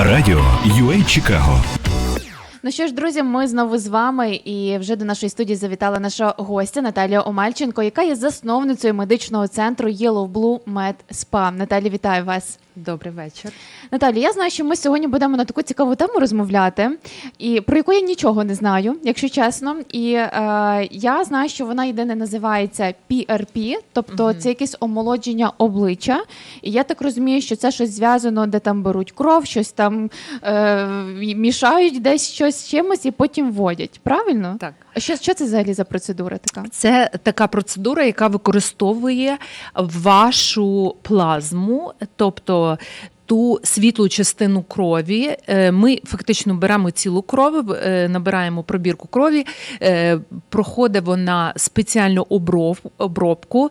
Радіо UA Чикаго. Ну що ж, друзі, ми знову з вами, і вже до нашої студії завітала наша гостя Наталія Омальченко, яка є засновницею медичного центру Yellow Blue Med Spa. Наталі, вітаю вас. Добрий вечір. Наталі, я знаю, що ми сьогодні будемо на таку цікаву тему розмовляти, і про яку я нічого не знаю, якщо чесно. І е, я знаю, що вона єдине називається PRP, тобто це якесь омолодження обличчя. І я так розумію, що це щось зв'язано, де там беруть кров, щось там е, мішають десь щось з чимось і потім вводять. Правильно? Так. А що, що це взагалі за процедура така? Це така процедура, яка використовує вашу плазму, тобто. Ту світлу частину крові. Е, ми фактично беремо цілу кров, е, набираємо пробірку крові, е, проходить вона спеціальну обробку,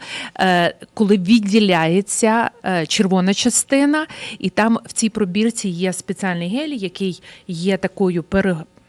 коли відділяється червона частина, і там в цій пробірці є спеціальний гель, який є такою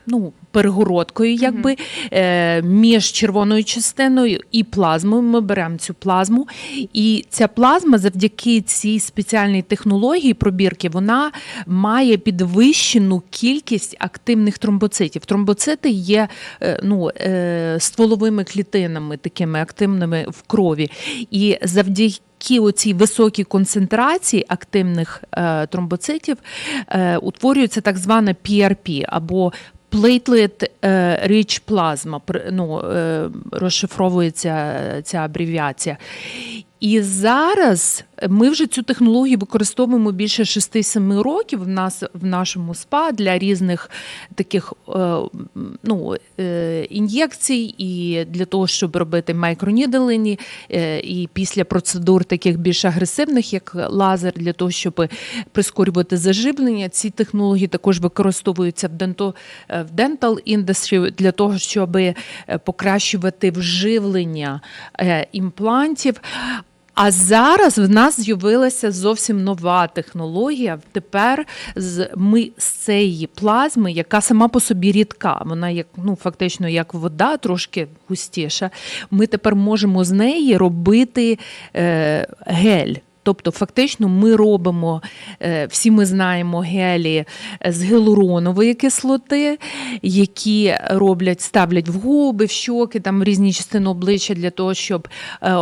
ну, перегородкою, якби е, між червоною частиною і плазмою. Ми беремо цю плазму, і ця плазма, завдяки цій спеціальній технології пробірки, вона має підвищену кількість активних тромбоцитів. Тромбоцити є е, ну, е, стволовими клітинами, такими активними в крові. І завдяки Кі оцій високій концентрації активних е, тромбоцитів е, утворюється так звана PRP або Platelet Rich Plasma, ну, е, розшифровується ця абревіація. І зараз ми вже цю технологію використовуємо більше 6-7 років в нас в нашому СПА для різних таких е, ну, е, ін'єкцій, і для того, щоб робити майкронідалені, е, і після процедур таких більш агресивних, як лазер, для того, щоб прискорювати заживлення. Ці технології також використовуються в денто в dental industry для того, щоб покращувати вживлення імплантів. А зараз в нас з'явилася зовсім нова технологія. Тепер з ми з цієї плазми, яка сама по собі рідка, вона як ну фактично як вода, трошки густіша. Ми тепер можемо з неї робити е, гель. Тобто, фактично, ми робимо, е, всі ми знаємо гелі з гіалуронової кислоти, які роблять, ставлять в губи, в щоки, там в різні частини обличчя для того, щоб е,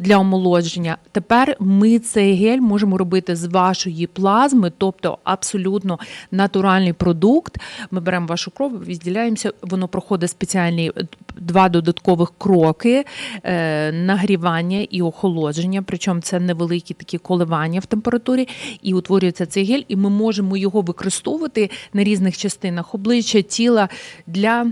для омолодження. Тепер ми цей гель можемо робити з вашої плазми, тобто абсолютно натуральний продукт. Ми беремо вашу кров, відділяємося, воно проходить спеціальні е, два додаткових кроки е, нагрівання і охолодження. Причому це невеликі такі коливання в температурі, і утворюється цей гель, і ми можемо його використовувати на різних частинах обличчя, тіла для.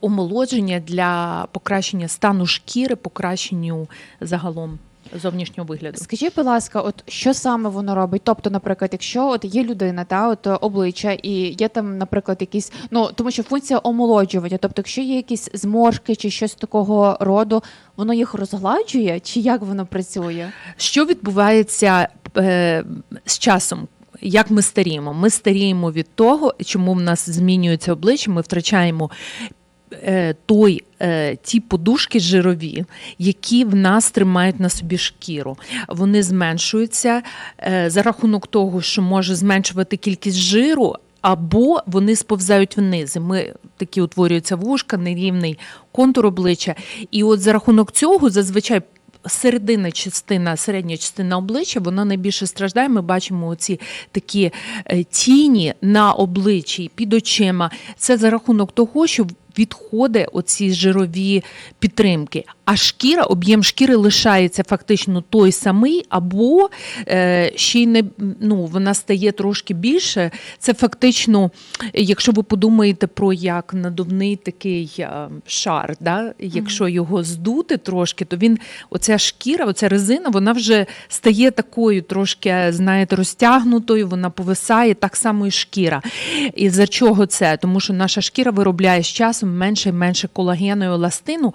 Омолодження для покращення стану шкіри, покращенню загалом зовнішнього вигляду. Скажіть, будь ласка, от що саме воно робить? Тобто, наприклад, якщо от є людина, та от обличчя, і є там, наприклад, якісь, ну тому що функція омолоджування, тобто, якщо є якісь зморшки чи щось такого роду, воно їх розгладжує, чи як воно працює? Що відбувається е, з часом? Як ми старіємо? Ми старіємо від того, чому в нас змінюється обличчя, ми втрачаємо той, е, ті подушки жирові, які в нас тримають на собі шкіру. Вони зменшуються е, за рахунок того, що може зменшувати кількість жиру. Або вони сповзають вниз. Ми такі утворюються вушка, нерівний контур обличчя. І от за рахунок цього зазвичай середина частина, середня частина обличчя, вона найбільше страждає. Ми бачимо оці такі е, тіні на обличчі під очима. Це за рахунок того, що відходить оці жирові підтримки. А шкіра, об'єм шкіри лишається фактично той самий, або е, ще й не ну, вона стає трошки більше. Це фактично, якщо ви подумаєте про як надувний такий е, шар, да? якщо його здути трошки, то він, оця шкіра, оця резина, вона вже стає такою трошки, знаєте, розтягнутою, вона повисає, так само і шкіра. І за чого це? Тому що наша шкіра виробляє з часом часом менше і менше колагену і еластину.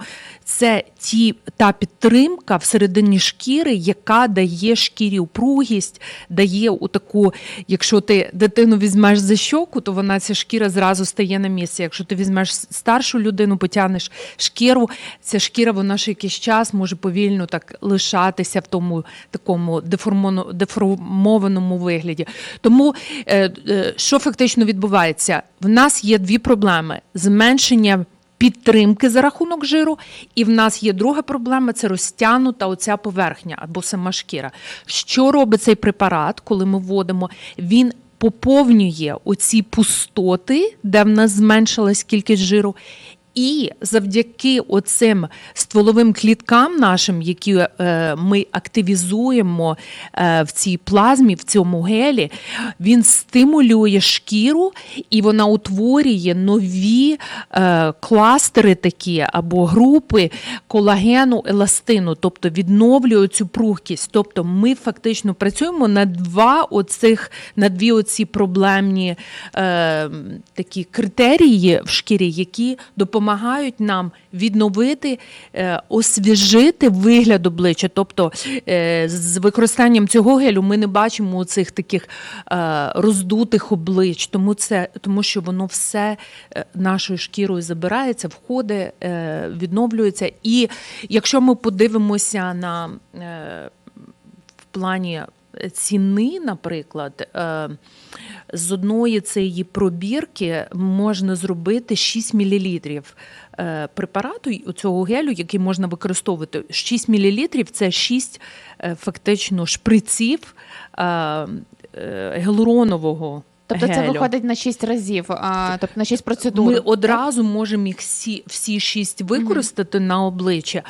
Це ті, та підтримка всередині шкіри, яка дає шкірі упругість, дає у таку, якщо ти дитину візьмеш за щоку, то вона ця шкіра зразу стає на місці. Якщо ти візьмеш старшу людину, потягнеш шкіру, ця шкіра вона ще якийсь час може повільно так лишатися в тому такому деформованому вигляді. Тому е, е, що фактично відбувається? В нас є дві проблеми: зменшення. Підтримки за рахунок жиру, і в нас є друга проблема це розтягнута оця поверхня або сама шкіра. Що робить цей препарат, коли ми вводимо? Він поповнює оці пустоти, де в нас зменшилась кількість жиру. І завдяки оцим стволовим кліткам нашим, які е, ми активізуємо е, в цій плазмі, в цьому гелі, він стимулює шкіру і вона утворює нові е, кластери такі або групи колагену, еластину, тобто відновлює цю прухкість. Тобто ми фактично працюємо на два оцих, на дві оці проблемні такі критерії в шкірі, які допомагають нам відновити, е, освіжити вигляд обличчя. Тобто е, з використанням цього гелю ми не бачимо цих таких е, роздутих облич, тому це тому, що воно все нашою шкірою забирається, входить, відновлюється. І якщо ми подивимося на в плані ціни, наприклад, е, з одної цієї пробірки можна зробити 6 мл препарату й- цього гелю, який можна використовувати. 6 мл – це 6 е, фактично шприців е, Тобто це виходить на 6 разів, а, тобто на 6 процедур. Ми одразу можемо їх всі, всі шість використати на обличчя,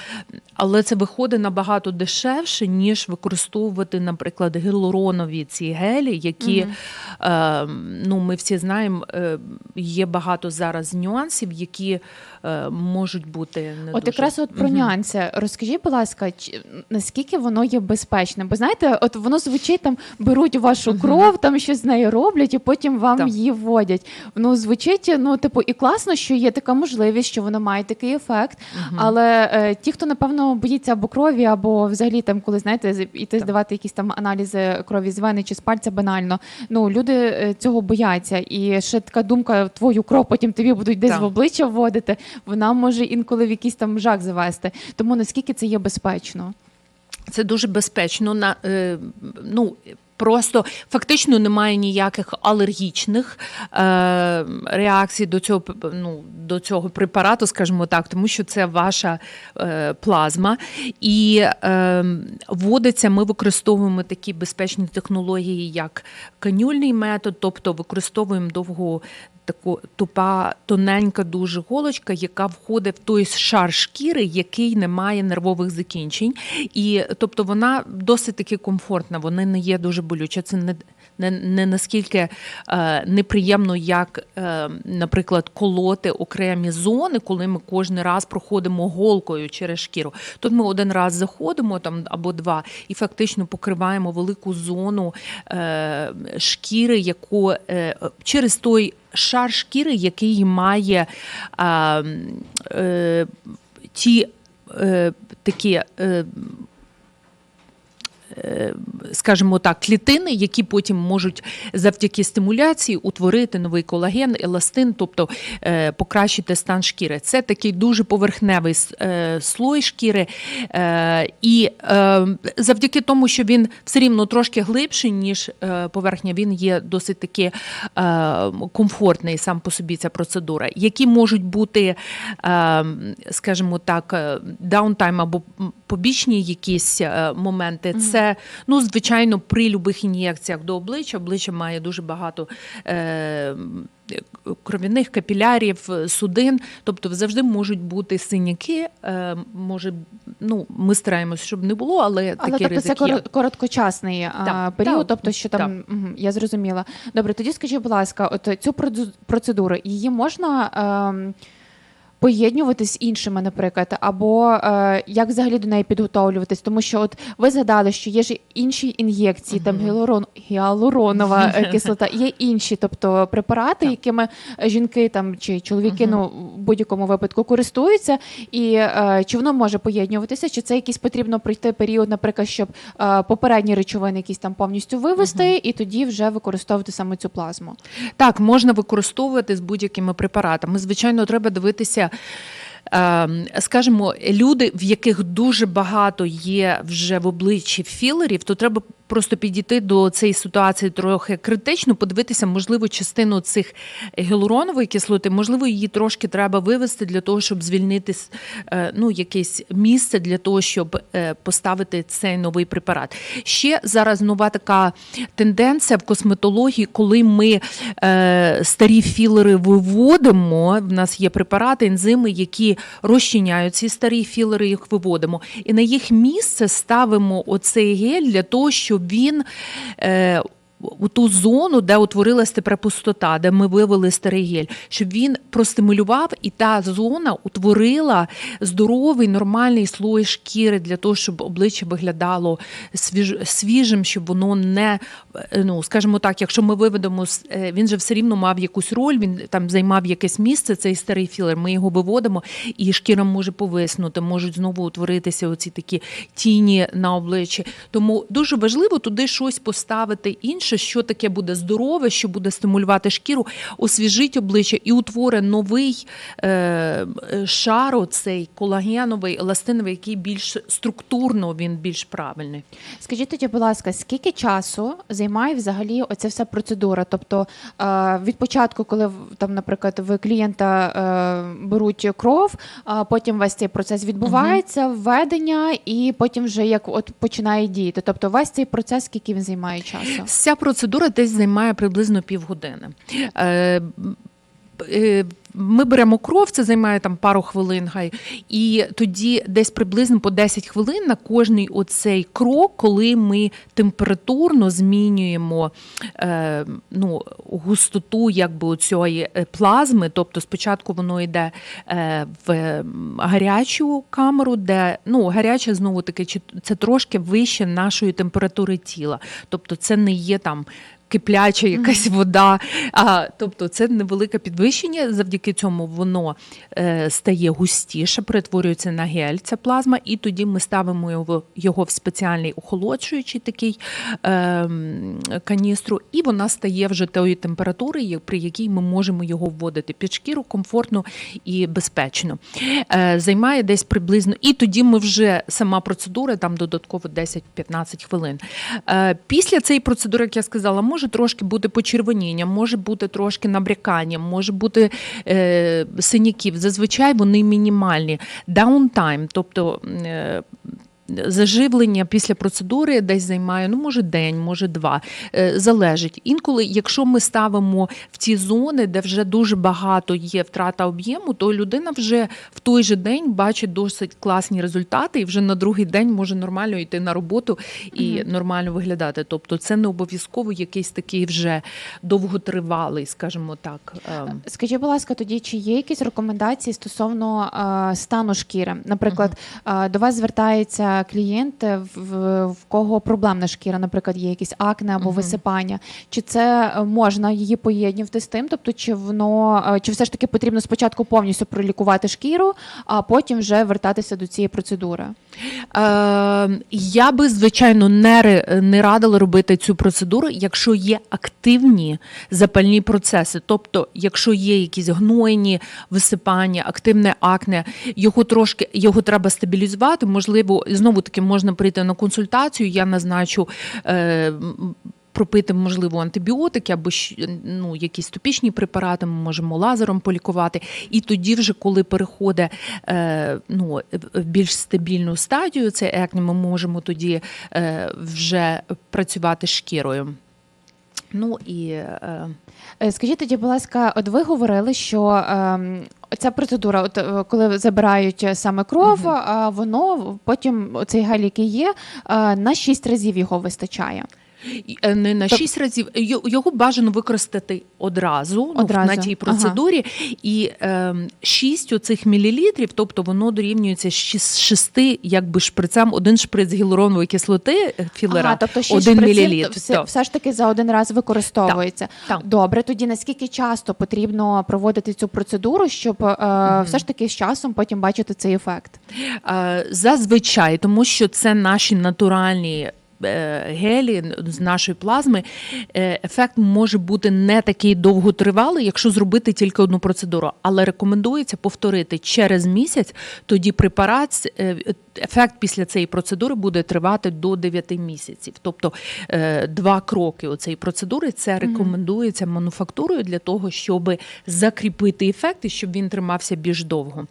але це виходить набагато дешевше, ніж використовувати, наприклад, гіалуронові ці гелі, які е, ну, ми всі знаємо, е, є багато зараз нюансів, які е, можуть бути не От дуже. якраз от про Мгм. нюанси. Розкажіть, будь ласка, чи, наскільки воно є безпечним? Бо знаєте, от воно звучить там, беруть вашу кров, там щось з нею роблять, і потім вам Так. її вводять. Ну звучить, ну типу, і класно, що є така можливість, що воно має такий ефект. Мгм. Але е, ті, хто напевно боїться або крові, або взагалі там, коли знаєте, іти Так. здавати якісь там аналізи крові з вени чи з пальця банально. Ну люди е, цього бояться. І ще така думка: твою кров потім тобі будуть десь Так. в обличчя вводити. Вона може інколи в якийсь там жах завести. Тому наскільки це є безпечно? Це дуже безпечно. На, е, ну, Просто фактично немає ніяких алергічних е, реакцій до цього, ну, до цього препарату, скажімо так, тому що це ваша е, плазма. І е, вводиться, ми використовуємо такі безпечні технології, як канюльний метод, тобто використовуємо довгу таку тупа, тоненька дуже голочка, яка входить в той шар шкіри, який не має нервових закінчень. І тобто вона досить таки комфортна, вона не є дуже болюча. Це не. Не, не наскільки е, неприємно, як, е, наприклад, колоти окремі зони, коли ми кожен раз проходимо голкою через шкіру. Тут ми один раз заходимо там або два, і фактично покриваємо велику зону е, шкіри, яку е, через той шар шкіри, який має е, е, ті е, такі. Е, Скажімо так, клітини, які потім можуть завдяки стимуляції утворити новий колаген, еластин, тобто е, покращити стан шкіри. Це такий дуже поверхневий е, слой шкіри, е, і е, завдяки тому, що він все рівно трошки глибший, ніж е, поверхня, він є досить таки е, комфортний сам по собі ця процедура, які можуть бути, е, скажімо так, е, даунтайм або побічні якісь е, моменти. Це ну, звичайно, при любих ін'єкціях до обличчя. Обличчя має дуже багато. Е, Кров'яних капілярів, судин, тобто завжди можуть бути синяки. Е, може, ну ми стараємося, щоб не було, але, Але такий тобто це є. короткочасний Так, період, так, тобто що там мгм, я зрозуміла. Добре, тоді скажіть, будь ласка, от цю процедуру її можна. ем, поєднувати з іншими, наприклад, або е, як взагалі до неї підготовлюватись? Тому що от ви згадали, що є ж інші ін'єкції, там гіалурон, гіалуронова е, кислота, є інші, тобто препарати, якими жінки там чи чоловіки ну в будь-якому випадку користуються, і е, чи воно може поєднуватися, чи це якийсь потрібно пройти період, наприклад, щоб е, попередні речовини якісь там повністю вивести, і тоді вже використовувати саме цю плазму. Так, можна використовувати з будь-якими препаратами. Звичайно, треба дивитися. Ем, Скажімо, люди, в яких дуже багато є вже в обличчі філерів, то треба просто підійти до цієї ситуації трохи критично, подивитися, можливо, частину цих гіалуронової кислоти, можливо, її трошки треба вивести для того, щоб звільнити е, ну, якесь місце для того, щоб е, поставити цей новий препарат. Ще зараз нова така тенденція в косметології, коли ми е, старі філери виводимо. В нас є препарати, ензими, які розчиняють ці старі філери, їх виводимо. І на їх місце ставимо оцей гель для того, щоб він. Е, у ту зону, де утворилась тепер пустота, де ми вивели старий гель, щоб він простимулював, і та зона утворила здоровий нормальний слой шкіри для того, щоб обличчя виглядало свіж, свіжим, щоб воно не е, ну скажімо так, якщо ми виведемо е, він же все рівно мав якусь роль, він там займав якесь місце, цей старий філер. Ми його виводимо, і шкіра може повиснути, можуть знову утворитися оці такі тіні на обличчі. Тому дуже важливо туди щось поставити інше, що таке буде здорове, що буде стимулювати шкіру, освіжить обличчя і утворить новий е, шар, оцей колагеновий, еластиновий, який більш структурно він більш правильний. Скажіть тоді, будь ласка, скільки часу займає взагалі оця вся процедура? Тобто е, від початку, коли там, наприклад, в клієнта е, беруть кров, а потім весь цей процес відбувається, введення, і потім вже як от починає діяти. Тобто весь цей процес, скільки він займає часу? Ця процедура десь займає приблизно півгодини. Е, е, Ми беремо кров, це займає там пару хвилин, хай, і тоді десь приблизно по 10 хвилин на кожний оцей крок, коли ми температурно змінюємо е, ну, густоту якби цієї плазми. Тобто спочатку воно йде е, в гарячу камеру, де ну, гаряча знову таки це трошки вище нашої температури тіла. Тобто це не є там. Кипляча якась вода, а тобто це невелике підвищення. Завдяки цьому воно е, стає густіше, перетворюється на гель, ця плазма, і тоді ми ставимо його, його в спеціальний охолоджуючий такий е, каністру, і вона стає вже тої температури, при якій ми можемо його вводити під шкіру комфортно і безпечно. Е, займає десь приблизно, і тоді ми вже сама процедура там додатково 10-15 хвилин. Е, після цієї процедури, як я сказала, може трошки бути почервоніння, може бути трошки набрякання, може бути е, синяків. Зазвичай вони мінімальні. Даунтайм, тобто. Е, Заживлення після процедури десь займає, ну може день, може два. Е, Залежить. Інколи, якщо ми ставимо в ті зони, де вже дуже багато є втрата об'єму, то людина вже в той же день бачить досить класні результати, і вже на другий день може нормально йти на роботу і нормально виглядати. Тобто, це не обов'язково якийсь такий вже довготривалий, скажімо так. ем, Скажіть, будь ласка, тоді чи є якісь рекомендації стосовно е, стану шкіри? Наприклад, е, до вас звертається клієнт, в, в кого проблемна шкіра, наприклад, є якісь акне або висипання. Чи це е, можна її поєднувати з тим? Тобто, чи воно е, чи все ж таки потрібно спочатку повністю пролікувати шкіру, а потім вже вертатися до цієї процедури? Е, я би, звичайно, не, не радила робити цю процедуру, якщо є активні запальні процеси. Тобто, якщо є якісь гнойні висипання, активне акне, його трошки його треба стабілізувати. Можливо, знову таки можна прийти на консультацію. Я назначу. Е, Пропити, можливо, антибіотики або ну, якісь топічні препарати, ми можемо лазером полікувати. І тоді, вже коли переходить е, ну, в більш стабільну стадію, це екне, ми можемо тоді е, вже працювати шкірою. Ну і е, Е, Скажіть тоді, будь ласка, от ви говорили, що ем, ця процедура, от е, коли забирають е, саме кров, а воно потім цей гель, який є, е, на 6 разів його вистачає. Е, Не на Тоб- 6 разів. Його бажано використати одразу, ну, на тій Ага. процедурі. І е, 6 оцих мілілітрів, тобто воно дорівнюється 6 якби шприцам, один шприц гіалуронової кислоти е, філера, Ага, тобто 6 один мілілітр. все, Так. все ж таки за один раз використовується. Так. Добре, тоді наскільки часто потрібно проводити цю процедуру, щоб е, все ж таки з часом потім бачити цей ефект? Е, Зазвичай, тому що це наші натуральні. Е, Гелі з нашої плазми е, ефект може бути не такий довготривалий, якщо зробити тільки одну процедуру, але рекомендується повторити через місяць. Тоді препарат е, ефект після цієї процедури буде тривати до 9 місяців. Тобто два кроки у цієї процедури це рекомендується мануфактурою для того, щоб закріпити ефект і щоб він тримався більш довго.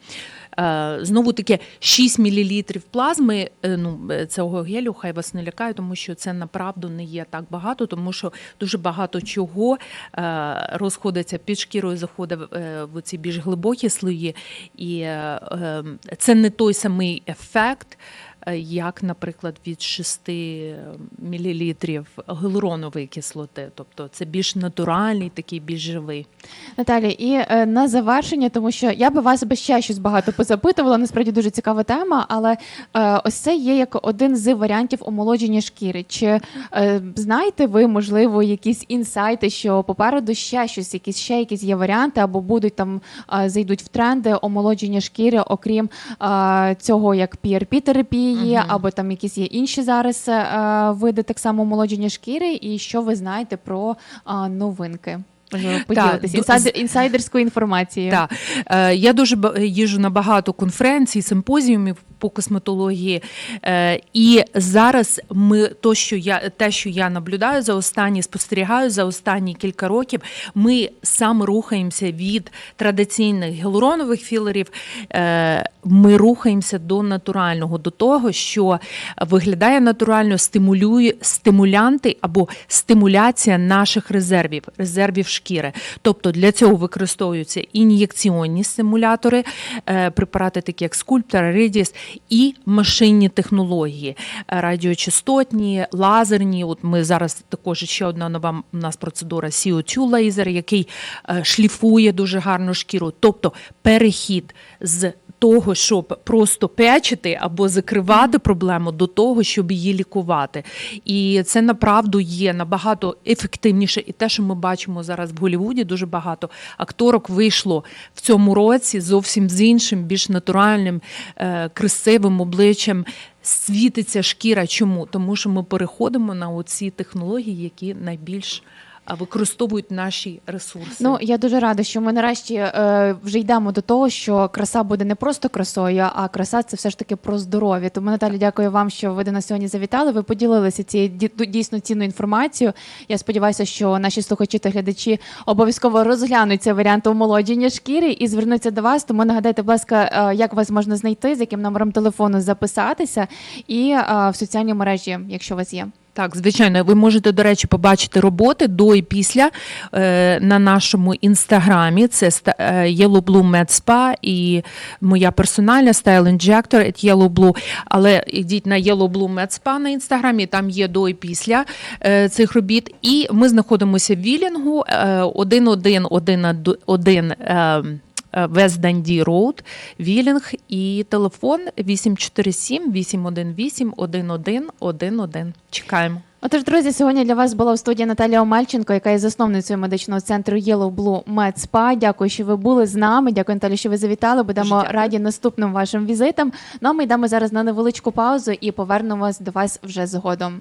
Е, Знову таки 6 мл плазми е, ну, е, цього гелю, хай вас не лякає, тому що це направду не є так багато, тому що дуже багато чого розходиться під шкірою, заходить в ці більш глибокі слої, і е, е, це не той самий ефект. Е, Як, наприклад, від 6 мл гіалуронової кислоти, тобто це більш натуральний, такий більш живий. Наталі, і е, на завершення, тому що я би вас би ще щось багато позапитувала. Насправді дуже цікава тема, але е, ось це є як один з варіантів омолодження шкіри. Чи знаєте ви, можливо, якісь інсайти, що попереду ще щось, якісь ще якісь є варіанти, або будуть там зайдуть в тренди омолодження шкіри, окрім цього, як PRP Мгм. або там якісь є інші зараз е, види так само молодження шкіри, і що ви знаєте про новинки? Можливо, поділитися інсайдер, інсайдерською інформацією. Так, е, я дуже їжджу на багато конференцій, симпозіумів по косметології. Е, і зараз ми то, що я те, що я наблюдаю за останні, спостерігаю за останні кілька років, ми саме рухаємося від традиційних гіалуронових філерів. Е, ми рухаємося до натурального, до того, що виглядає натурально, стимулює стимулянти або стимуляція наших резервів, резервів шкіри. Тобто для цього використовуються ін'єкційні стимулятори, е, препарати, такі як скульптор, Редіс, і машинні технології, е, радіочастотні, лазерні. От ми зараз також ще одна нова у нас процедура CO2 лазер, який е, шліфує дуже гарну шкіру. Тобто перехід з того, щоб просто печити або закривати проблему, до того, щоб її лікувати. І це направду є набагато ефективніше. І те, що ми бачимо зараз в Голлівуді, дуже багато акторок вийшло в цьому році зовсім з іншим, більш натуральним, е, красивим обличчям. Світиться шкіра. Чому? Тому що ми переходимо на оці технології, які найбільш використовують наші ресурси. Ну я дуже рада, що ми нарешті е, вже йдемо до того, що краса буде не просто красою, а краса це все ж таки про здоров'я. Тому Наталі, дякую вам, що ви до нас сьогодні завітали. Ви поділилися цією ді- дійсно цінною інформацією. Я сподіваюся, що наші слухачі та глядачі обов'язково розглянуть цей варіант омолодження шкіри і звернуться до вас. Тому нагадайте, будь ласка, е, як вас можна знайти, з яким номером телефону записатися, і е, в соціальній мережі, якщо у вас є. Так, звичайно, ви можете, до речі, побачити роботи до і після е, на нашому інстаграмі. Це е, Yellow Blue Med Spa і моя персональна Style Injector at Yellow Blue. Але йдіть на Yellow Blue Med Spa на інстаграмі, там є до і після е, цих робіт. І ми знаходимося в Вілінгу е, 1111 е, Вест Данді Роуд, Вілінг і телефон 847 818 1111. Чекаємо. Отож, друзі, сьогодні для вас була в студії Наталія Омельченко, яка є засновницею медичного центру Yellow Blue Med Spa. Дякую, що ви були з нами. Дякую, Наталі, що ви завітали. Будемо раді наступним вашим візитам. Ну а ми йдемо зараз на невеличку паузу і повернемось до вас вже згодом.